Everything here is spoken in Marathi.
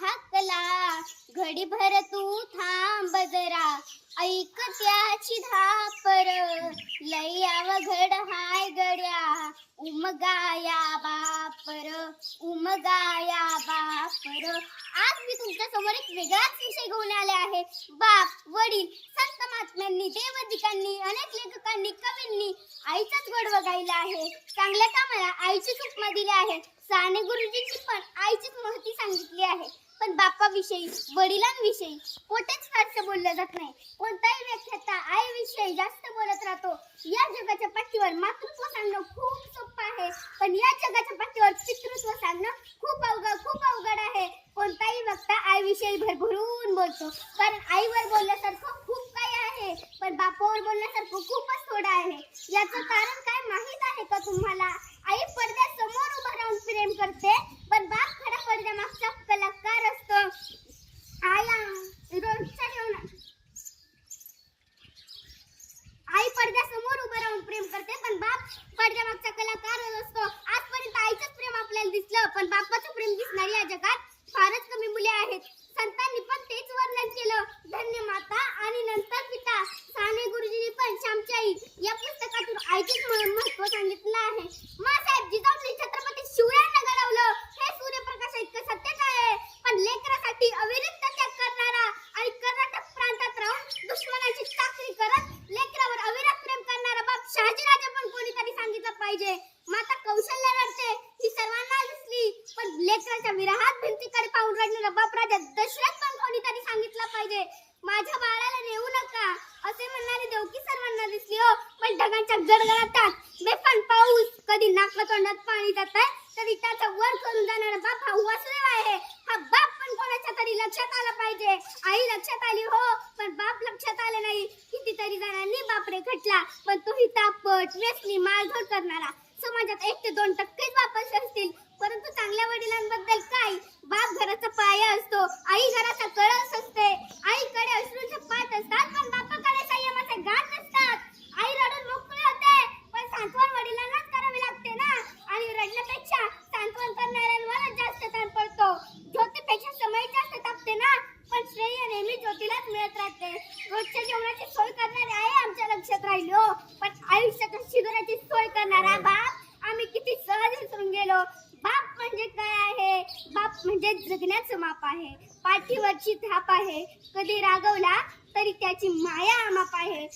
हाकला घडीभर तू थांब जरा. ऐक त्याची धापर लई घड हाय गड्या. उमगाया बापर. उमगाया बापर. आज मी तुमच्यासमोर एक वेगळाच विषय घेऊन आले आहे. बाप वडील संत महात्म्यांनी देवदिकांनी अनेक लेखकांनी कवींनी आईचाच गड गायला आहे. चांगल्या कामाला आईची उपमा दिली आहे. साने गुरुजींची पण आईचीच महती सांगितली आहे. पण बापाविषयी वडिलांविषयी कोठेच फारसं बोललं जात नाही. कोणताही व्यक्ती आईविषयी जास्त बोलत राहतो. या जगाच्या पाठीवर मातृत्व सांगणं खूप सोपं आहे. पण या जगाच्या पाठीवर पितृत्व सांगणं खूप अवघड खूप अवघड आहे. कोणताही वक्ता आईविषयी भरभरून बोलतो. कारण आईवर बोलण्यासारखं खूप काही आहे. पण बापावर बोलण्यासारखं खूपच थोडं आहे. याचं कारण काय माहीत आहे का तुम्हाला? पाहिजे. माता कौशल्य रडते ही सर्वांना दिसली. पण लेकराच्या विरहात भिंतीकडे पाहून रडणारा बाप राजा दशरथ पण कोणीतरी सांगितलं पाहिजे. माझ्या बाळाला नेऊ नका असे म्हणणारी देवकी सर्वांना दिसली हो. पण ढगांच्या गडगडाटात बेफान पाऊस कधी नाका तोंडात पाणी जात आहे तरी त्याचा वर करून जाणारा बाप हा वासुदेव आहे. हा बाप पण कोणाच्या तरी लक्षात आला पाहिजे. आई लक्षात आली हो पण बाप लक्षात आले नाही कितीतरी बापरे खटला. पण तोही तापट व्यसनी मारझोड करणारा. समाजात एक ते दोन टक्केच वापस असतील. परंतु चांगल्या वडिलांबद्दल काय? बाप घराचा पाया असतो आई घराचा कळस असते. आईकडे अश्रूचे पाठ असतात पण बापाकडे संयमाचे गाठ नसतात. आई रडून मोकळे होते पण सांत्वन वडिलांनाच करावे लागते ना? आणि रडण्यापेक्षा सांत्वन करणाऱ्यांवरच जास्त ताण पडतो. ज्योतीपेक्षा समय जास्त तापते ना? पण श्रेय नेहमी ज्योतीलाच मिळत राहते. रोजच्या जेवणाची सोय करणारी आहे आमच्या लक्षात राहिली हो पण आयुष्याच्या शिबिराची सोय करणारा बाप आम्ही किती सहज विसरून गेलो बाप म्हणजे काय आहे बाप म्हणजे जगण्याचं माप आहे. पाठीवरची थाप आहे. कधी रागवला तरी त्याची माया माप आहे.